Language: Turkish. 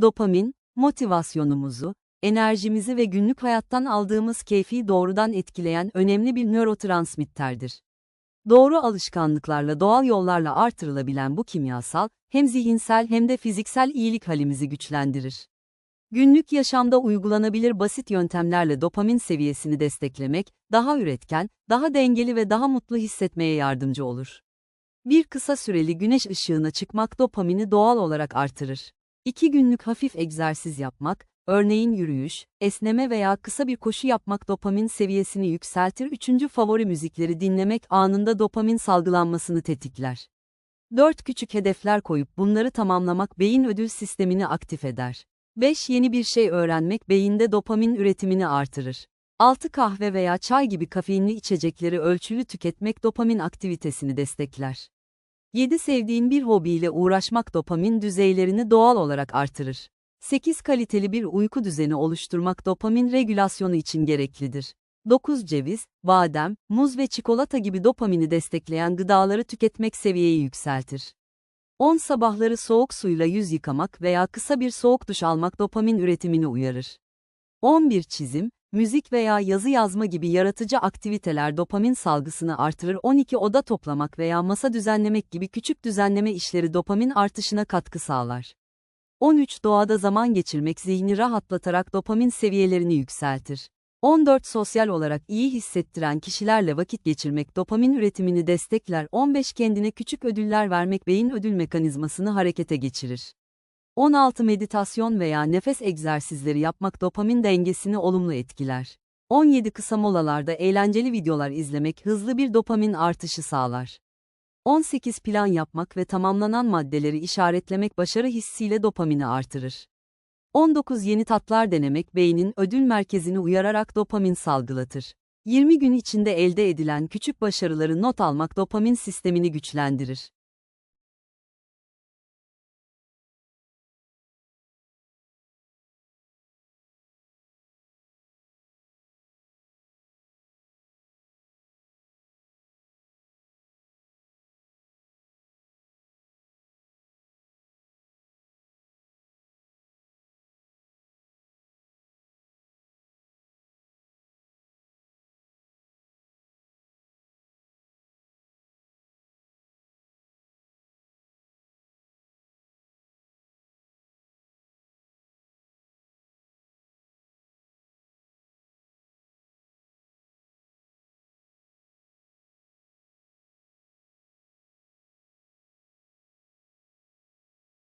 Dopamin, motivasyonumuzu, enerjimizi ve günlük hayattan aldığımız keyfi doğrudan etkileyen önemli bir nörotransmitterdir. Doğru alışkanlıklarla doğal yollarla artırılabilen bu kimyasal, hem zihinsel hem de fiziksel iyilik halimizi güçlendirir. Günlük yaşamda uygulanabilir basit yöntemlerle dopamin seviyesini desteklemek, daha üretken, daha dengeli ve daha mutlu hissetmeye yardımcı olur. Bir kısa süreli güneş ışığına çıkmak dopamini doğal olarak artırır. İki günlük hafif egzersiz yapmak, örneğin yürüyüş, esneme veya kısa bir koşu yapmak dopamin seviyesini yükseltir. Üçüncü favori müzikleri dinlemek anında dopamin salgılanmasını tetikler. Dört küçük hedefler koyup bunları tamamlamak beyin ödül sistemini aktif eder. 5. Yeni bir şey öğrenmek beyinde dopamin üretimini artırır. 6. Kahve veya çay gibi kafeinli içecekleri ölçülü tüketmek dopamin aktivitesini destekler. 7. Sevdiğin bir hobiyle uğraşmak dopamin düzeylerini doğal olarak artırır. 8. Kaliteli bir uyku düzeni oluşturmak dopamin regülasyonu için gereklidir. 9. Ceviz, badem, muz ve çikolata gibi dopamini destekleyen gıdaları tüketmek seviyeyi yükseltir. 10 sabahları soğuk suyla yüz yıkamak veya kısa bir soğuk duş almak dopamin üretimini uyarır. 11 çizim, müzik veya yazı yazma gibi yaratıcı aktiviteler dopamin salgısını artırır. 12 oda toplamak veya masa düzenlemek gibi küçük düzenleme işleri dopamin artışına katkı sağlar. 13 doğada zaman geçirmek zihni rahatlatarak dopamin seviyelerini yükseltir. 14 sosyal olarak iyi hissettiren kişilerle vakit geçirmek dopamin üretimini destekler. 15 kendine küçük ödüller vermek beyin ödül mekanizmasını harekete geçirir. 16 meditasyon veya nefes egzersizleri yapmak dopamin dengesini olumlu etkiler. 17 kısa molalarda eğlenceli videolar izlemek hızlı bir dopamin artışı sağlar. 18 plan yapmak ve tamamlanan maddeleri işaretlemek başarı hissiyle dopamini artırır. 19 yeni tatlar denemek beynin ödül merkezini uyararak dopamin salgılatır. 20 gün içinde elde edilen küçük başarıları not almak dopamin sistemini güçlendirir.